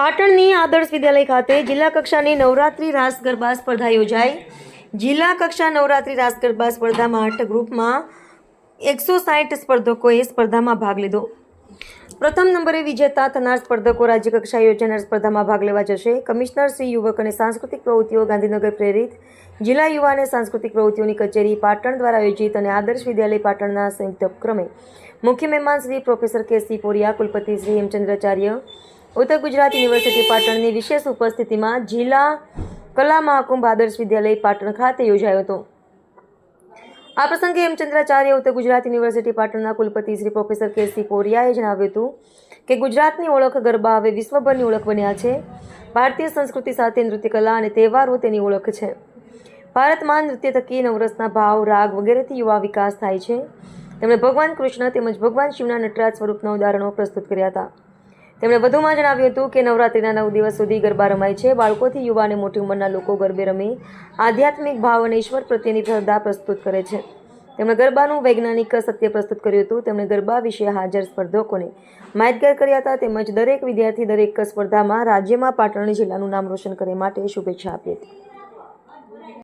પાટણની આદર્શ વિદ્યાલય ખાતે જિલ્લા કક્ષાની નવરાત્રિ રાસ ગરબા સ્પર્ધા યોજાઈ. જિલ્લા કક્ષા નવરાત્રિ રાસ ગરબા સ્પર્ધામાં આઠ ગ્રુપમાં એકસો સાઠ સ્પર્ધકોએ સ્પર્ધામાં ભાગ લીધો. પ્રથમ નંબરે વિજેતા થનાર સ્પર્ધકો રાજ્યકક્ષા યોજાનાર સ્પર્ધામાં ભાગ લેવા જશે. કમિશનર શ્રી યુવક અને સાંસ્કૃતિક પ્રવૃત્તિઓ ગાંધીનગર પ્રેરિત. જિલ્લા યુવા અને સાંસ્કૃતિક પ્રવૃત્તિઓની કચેરી પાટણ દ્વારા આયોજિત અને આદર્શ વિદ્યાલય પાટણના સંયુક્ત ઉપક્રમે મુખ્ય મહેમાન Shri professor K C Poria, કુલપતિ શ્રી હેમચંદ્રાચાર્ય ઉત્તર ગુજરાત યુનિવર્સિટી પાટણની વિશેષ ઉપસ્થિતિમાં જિલ્લા કલા મહાકુંભ આદર્શ વિદ્યાલય પાટણ ખાતે યોજાયો હતો. આ પ્રસંગે હેમચંદ્રાચાર્ય ઉત્તર ગુજરાત યુનિવર્સિટી પાટણના કુલપતિ શ્રી પ્રોફેસર કે સી કોરિયાએ જણાવ્યું હતું કે ગુજરાતની ઓળખ ગરબા હવે વિશ્વભરની ઓળખ બન્યા છે. ભારતીય સંસ્કૃતિ સાથે નૃત્યકલા અને તહેવારો તેની ઓળખ છે. ભારતમાં નૃત્ય થકી નવરસના ભાવ, રાગ વગેરેથી યુવા વિકાસ થાય છે. તેમણે ભગવાન કૃષ્ણ તેમજ ભગવાન શિવના નટરાજ સ્વરૂપના ઉદાહરણો પ્રસ્તુત કર્યા હતા. તેમણે વધુમાં જણાવ્યું હતું કે નવરાત્રિના નવ દિવસ સુધી ગરબા રમાય છે. બાળકોથી યુવા અને મોટી ઉંમરના લોકો ગરબે રમી. આધ્યાત્મિક ભાવ અને ઈશ્વર પ્રત્યેની શ્રદ્ધા પ્રસ્તુત કરે છે. તેમણે ગરબાનું વૈજ્ઞાનિક સત્ય પ્રસ્તુત કર્યું હતું. તેમણે ગરબા વિશે હાજર સ્પર્ધકોને માહિતગાર કર્યા હતા તેમજ દરેક વિદ્યાર્થી દરેક સ્પર્ધામાં રાજ્યમાં પાટણ જિલ્લાનું નામ રોશન કરે માટે શુભેચ્છા આપી હતી.